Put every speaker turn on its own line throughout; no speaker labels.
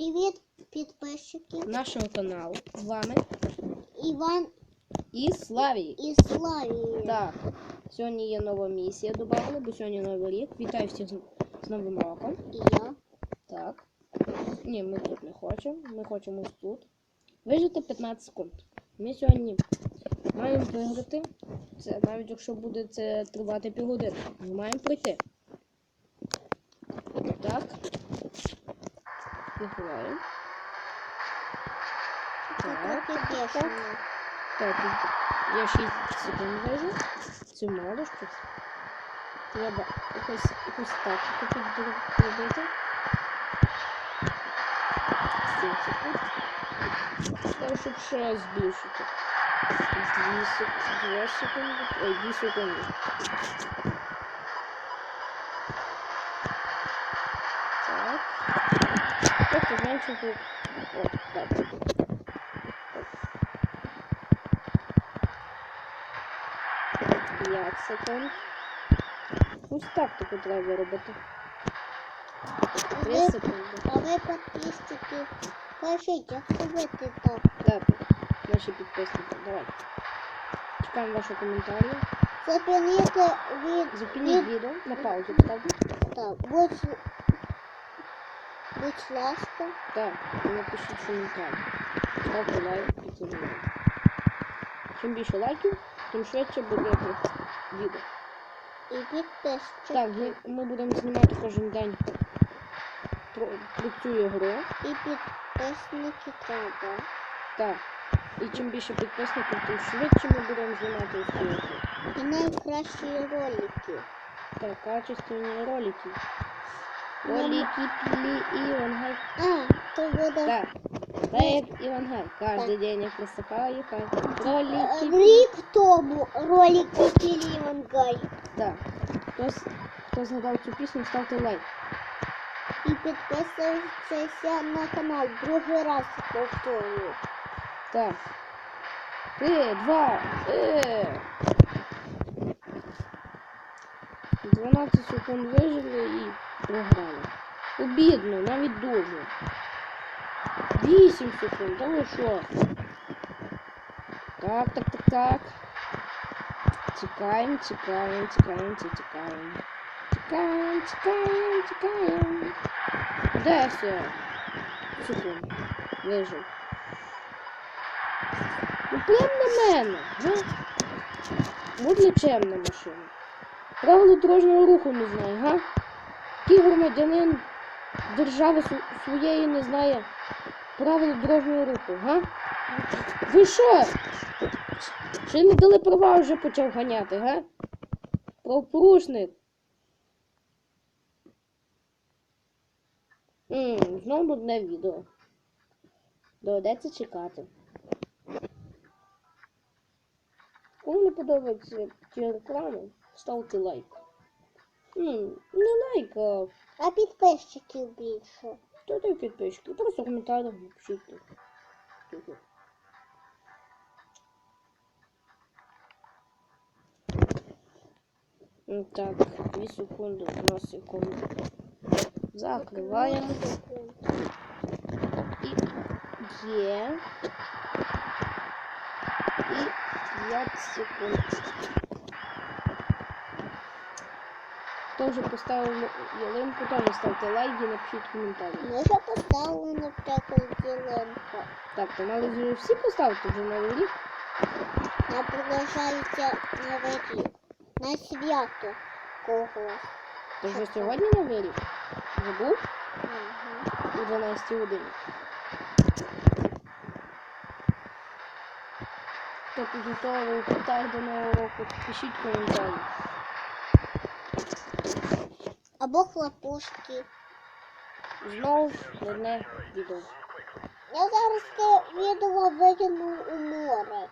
Привіт, підписчики.
нашого каналу. З вами
Іван
і Славій.
і Славі.
Так, сьогодні є нова місія додали, бо сьогодні новий рік. Вітаю всіх з, Новим роком.
І я.
Так. Ні, ми тут не хочемо. Ми хочемо тут. Вижити 15 секунд. Ми сьогодні маємо виграти. Це навіть якщо буде це тривати півгодини. Ми маємо пройти. Так. Відкриваємо.
Це
Так,
трохи
так,
бешено.
Так, тут я 6 секунд вижу. Це мало щось. Треба якось якусь тактику тут зро- робити. 7 секунд. Треба, щоб ще збільшити. 2 секунди. 2 секунди. Ой, 2 секунди. Так. Тобто зменшити. О, так. 5 секунд. Ось тактику треба робити. 3
Ви-
секунди.
А ви підписчики, кажіть, як робити так?
Так, наші підписники. Давай. Чекаємо ваші коментарі.
Зупините від...
Зупиніть
від...
відео на паузу ставте.
Так, будь... Будь ласка.
Так, напишіть коментарі. Ставте лайк під цим. Чим більше лайків, тим швидше буде відео.
І підписчики.
Так, ми, ми будемо знімати кожен день про, про цю ігру.
І підписники треба.
Так. І чим більше підписників, тим швидше ми будемо знімати цю ігру.
І найкращі ролики.
Так, качественні ролики.
Ну,
Ролики пили Івангай.
А, то буде...
Так. Так як Івангай. Кожен день я просыпаю, хай. Ролики. пі-
Рік тому ролики пілі Вангай.
Так. Хто, с- хто згадав цю пісню, ставте лайк.
І підписуйтеся на канал. Другий раз повторюю.
Так. Три, два, е. 12 секунд вижили і Програли. Обідно, навіть дуже. 8 секунд, та ви що? Так, так, так, так. Тікаємо, тікаємо, тікаємо, тікаємо. Тікаємо, тікаємо, тікаємо. 10 секунд. Вижив. Ну прям на мене. Ну, будь чемна машина. Правила дорожнього руху не знає, га? Який громадянин держави своєї не знає правил дорожнього руху, га? Ви що? Ще не дали права, вже почав ганяти, га? Правопорушник. Знову одне відео. Доведеться чекати. Кому не подобаються ці реклами, ставте лайк. М, не лайк, а
підписчиків більше.
хто ти підписчики. Просто в коментарях напишіть. Ну, Так, 2 секунди, 1 секунду. Закриваємо. І є. І 5 секунд. Хто вже поставив ялинку, теж ставте лайк і напишіть коментарі.
Ми вже поставили, наприклад, ділянку.
Так, то мали вже всі поставити вже новий рік.
Нам продовжається новий рік. На свято когось.
То вже сьогодні новий рік. Забув
Ага.
у 12 годині. Хто підготовив питань до нового року, пишіть коментарі.
Або хлопушки.
Знову одне відео.
Я зараз те відео викину у море.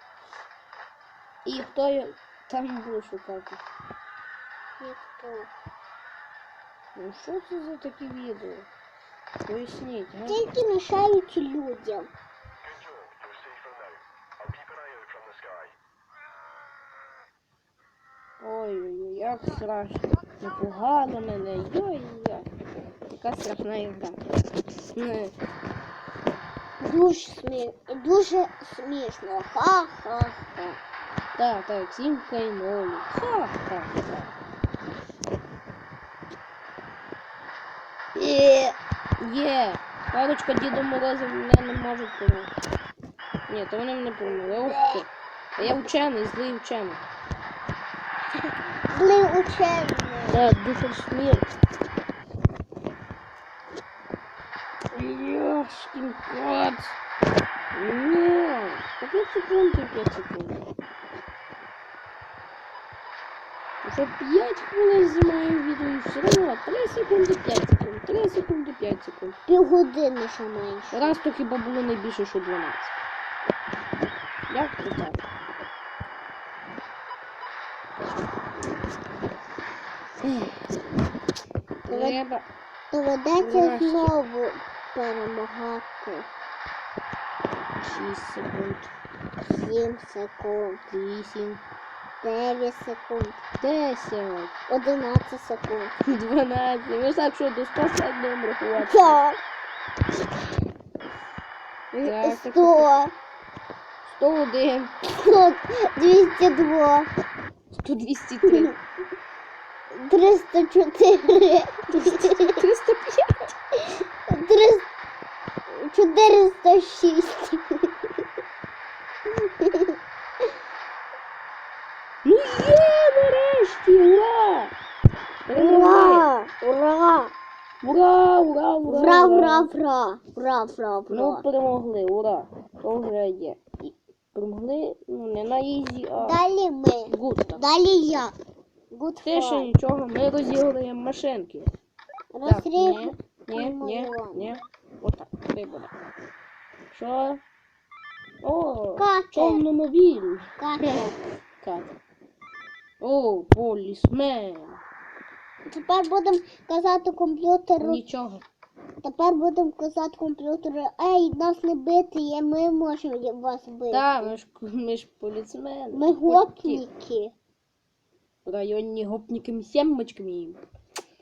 І хто його там буде шукати?
Ніхто.
Ну що це за такі відео? Поясніть, га?
Тільки мішають людям.
Ой-ой-ой, страшно. Напугали мене. Йой-йой. Яка страшна ігра. Не.
Дуже смі... дуже смішно. Ха-ха-ха.
Так, так, сімка і нолі. Ха-ха-ха.
І...
Є. Парочка Діда Мороза мене не можуть помогти. Ні, то вони мене помогли. Ух ти. Я вчений, злий вчений.
Учений.
Так, душа смерть. Ёшкин кот. По 5 секунд і 5 секунд. Уже 5 хвилин знімаю відео і все одно 3 секунди 5 секунд. 3 секунди 5 секунд.
Півгодини ще менше.
Раз то хіба було не більше, що 12. Як то так? Треба.
Доведеться знову перемагати.
6 секунд.
7 секунд,
8.
9 секунд,
10.
11 секунд.
12. Ну так що до 100 будемо рахувати.
Так.
Так, так,
100,
101.
100, 202,
10203.
304,
305.
300, 406.
Ну є, нарешті, ура!
Ура! Ура!
Ура, ура, ура!
Ура, ура, ура! Ура, ура,
Ну, перемогли, ура. Вже є. Перемогли, ну, не на ізі, а
Далі ми. Далі я. Good
Це ще нічого, ми розігруємо машинки. Так, ні, ні, ні, ні. Отак, буде. Що? О,
Катер. Катя.
Катер. О, полісмен.
Тепер будемо казати комп'ютеру.
Нічого.
Тепер будемо казати комп'ютеру. Ей, нас не бити, ми можемо вас бити.
Так, ми ж, ми ж полісмени.
Ми гопніки.
Районні гопніки сімочками.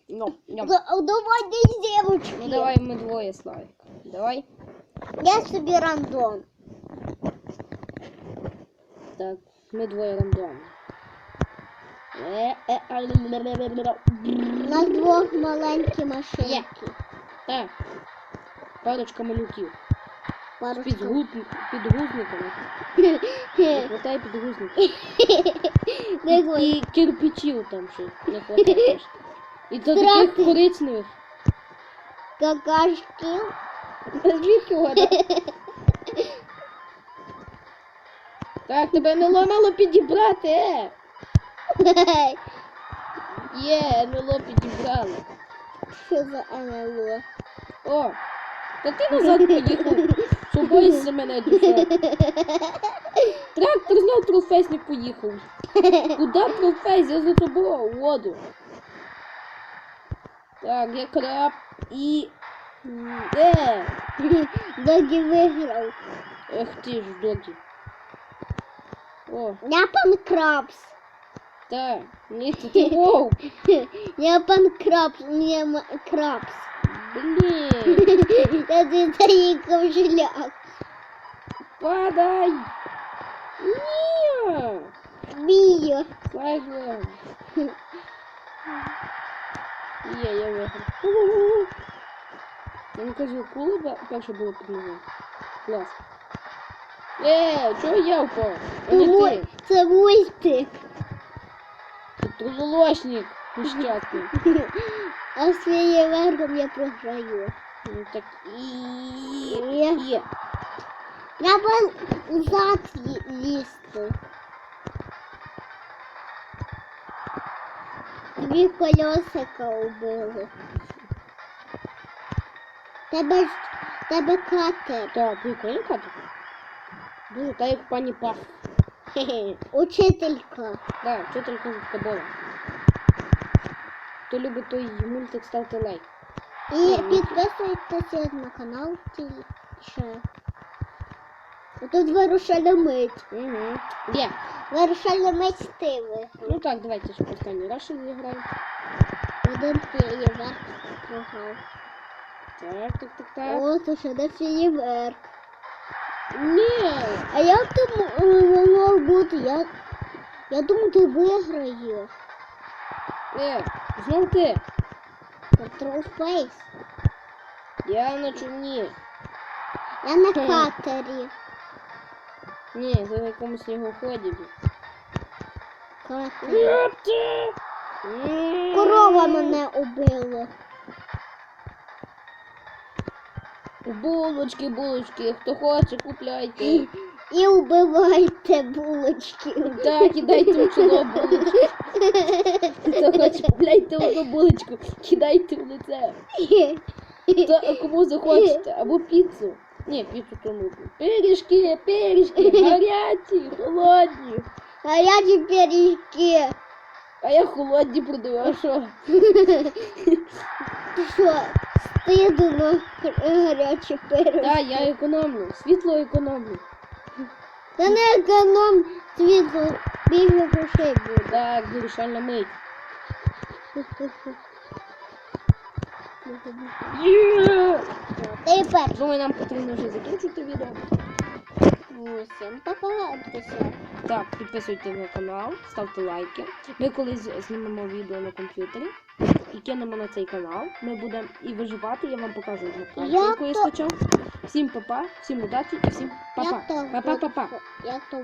Ну,
Давай десь дівочки.
ну давай ми двоє, Славик. Давай.
Я собі рандом.
Так, ми двоє рандомні. Е, е, а, ля-ля-ля-ля-ля.
У нас двох маленькі машинки.
Так. Парочка малюків.
Пару
Під
штук.
гуд- підгузниками. Не хватає підгузників. І кирпичів там ще не хватає. І то таких коричневих. Вода? Так, тебе не ламало підібрати, е! Є, НЛО підібрали.
Що за НЛО?
О, та ти назад поїхав. Що боїшся мене душа. Трактор знов професник поїхав. Куда професія? Я за тобою воду. Так, я краб і. Е!
Догі виграв.
Ех ти ж, догі. О,
Я пан Крабс.
так, ні, ти вовк.
Я пан Крабс, не Крабс. Я не заїхав жиляк.
падай. Ні.
Бію.
Лаго. Є, я виграв. Я не кажу, б- перше було під ногою? Клас. Е, чого я впав?
Це
не
мой,
ти.
це
трузолошник нещасний.
А своєю верхом я програю.
Ну так і...
Є.
Є.
Треба назад лі- лізти. Дві колесика убили. Тебе, тебе катер.
Так, прикольно катер. Дуже, та як пані. Хе-хе.
Учителька.
Да, вчителька Кабола. Хто любить той мультик, ставте лайк.
І підписуйтеся на канал ті- ще. Тут вирушальна мить.
Угу. Є.
Вирушальна мить ти виграв.
Ну так, давайте ще останній раз ще зіграємо.
Один ти є програв.
Так, так, так, так.
О, то ще десь є верх.
Ні.
А як там е, могло бути? Я, я думаю, ти виграєш.
Е, знов ти.
Control Face.
Я на човні.
Я на
Хм.
катері.
Ні, за якомусь снігоході.
Катері.
Ёпта!
Корова мене убила.
Булочки, булочки, хто хоче, купляйте.
І вбивайте булочки.
Так, кидайте в чоло булочки. Хто хоче, одну булочку, кидайте в лице. Хто, кому захочете, або піцу. Ні, піцу то нудно. Пиріжки, пиріжки, гарячі, холодні.
Гарячі пиріжки.
А я холодні продаю, а що?
Що, стидно гарячі пиріжки?
Так, я економлю, світло економлю.
Та не економ світло, більше грошей буде.
Так, вирішальна мить.
Тепер.
Думаю, нам потрібно вже закінчити відео.
Усім пока.
Так, підписуйтесь на канал, ставте лайки. Ми колись знімемо відео на комп'ютері і кинемо на цей канал. Ми будемо і виживати, я вам покажу
Я
яку я скачав. Всім папа, всім удачі і всім папа. Папа-папа.
Я то